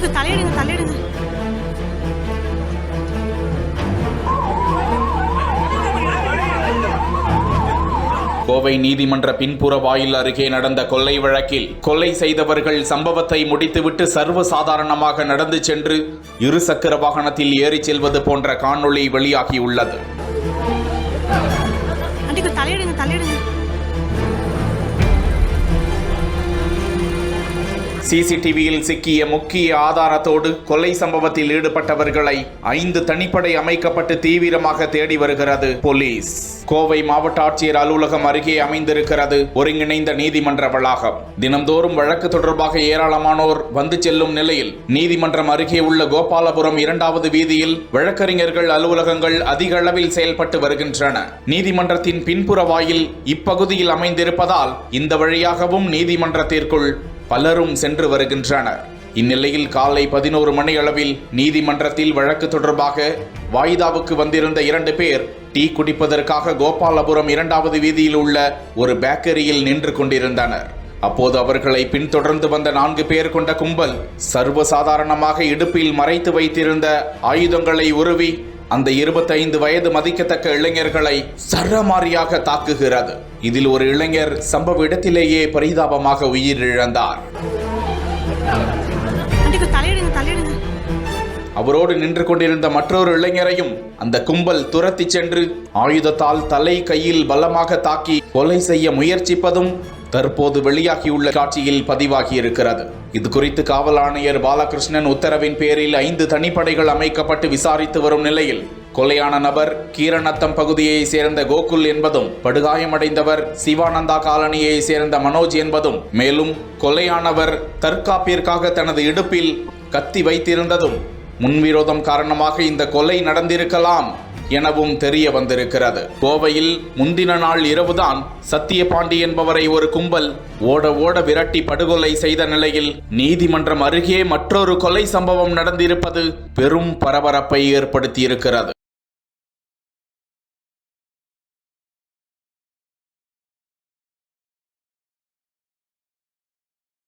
அடிக்கு தலையிடுங்க தலையிடுங்க கோவை நீதிமன்ற பின்புற வாயில் அருகே நடந்த கொள்ளை வழக்கில் கொலை செய்தவர்கள் சம்பவத்தை முடித்துவிட்டு சர்வசாதாரணமாக நடந்து சென்று இருசக்கர வாகனத்தில் ஏறிச் செல்வது போன்ற காணொளி வெளியாகியுள்ளது. சிசிடிவியில் சிக்கிய முக்கிய ஆதாரத்தோடு கொலை சம்பவத்தில் ஈடுபட்டவர்களை ஐந்து தனிப்படை அமைக்கப்பட்டு தீவிரமாக தேடி வருகிறது போலீஸ். கோவை மாவட்ட ஆட்சியர் அலுவலகம் அருகே அமைந்திருக்கிறது ஒருங்கிணைந்த நீதிமன்ற வளாகம். தினந்தோறும் வழக்கு தொடர்பாக ஏராளமானோர் வந்து செல்லும் நிலையில் நீதிமன்றம் அருகே உள்ள கோபாலபுரம் இரண்டாவது வீதியில் வழக்கறிஞர்கள் அலுவலகங்கள் அதிக அளவில் செயல்பட்டு வருகின்றன. நீதிமன்றத்தின் பின்புற வாயில் இப்பகுதியில் அமைந்திருப்பதால் இந்த வழியாகவும் நீதிமன்றத்திற்குள் பலரும் சென்று வருகின்றனர். இந்நிலையில் காலை பதினோரு மணி அளவில் நீதிமன்றத்தில் வழக்கு தொடர்பாக வாய்தாவுக்கு வந்திருந்த இரண்டு பேர் டீ குடிப்பதற்காக கோபாலபுரம் இரண்டாவது வீதியில் உள்ள ஒரு பேக்கரியில் நின்று கொண்டிருந்தனர். அப்போது அவர்களை பின்தொடர்ந்து வந்த நான்கு பேர் கொண்ட கும்பல் சர்வசாதாரணமாக இடுப்பில் மறைத்து வைத்திருந்த ஆயுதங்களை உருவி அந்த இருபத்தைந்து வயது மதிக்கத்தக்க இளைஞர்களை சரமாரியாக தாக்குகிறது. இதில் ஒரு இளைஞர் சம்பவ இடத்திலேயே பரிதாபமாக உயிரிழந்தார். அவரோடு நின்று கொண்டிருந்த மற்றொரு இளைஞரையும் அந்த கும்பல் துரத்தி சென்று ஆயுதத்தால் தலை கையில் பலமாக தாக்கி கொலை செய்ய முயற்சிப்பதும் தற்போது வெளியாகியுள்ள காட்சியில் பதிவாகி இருக்கிறது இது குறித்து காவல் ஆணையர் பாலகிருஷ்ணன் உத்தரவின் பேரில் ஐந்து தனிப்படைகள் அமைக்கப்பட்டு விசாரித்து வரும் நிலையில் கொலையான நபர் கீரநத்தம் பகுதியை சேர்ந்த கோகுல் என்பதும் படுகாயமடைந்தவர் சிவானந்தா காலனியை சேர்ந்த மனோஜ் என்பதும் மேலும் கொலையானவர் தற்காப்பிற்காக தனது இடுப்பில் கத்தி வைத்திருந்ததும் முன்விரோதம் காரணமாக இந்த கொலை நடந்திருக்கலாம். எனவும் தெரிய வந்திருக்கிறது. கோவையில் முந்தின நாள் இரவுதான் சத்தியபாண்டி என்பவரை ஒரு கும்பல் ஓட ஓட விரட்டி படுகொலை செய்த நிலையில் நீதிமன்றம் அருகே மற்றொரு கொலை சம்பவம் நடந்திருப்பது பெரும் பரபரப்பை ஏற்படுத்தியிருக்கிறது.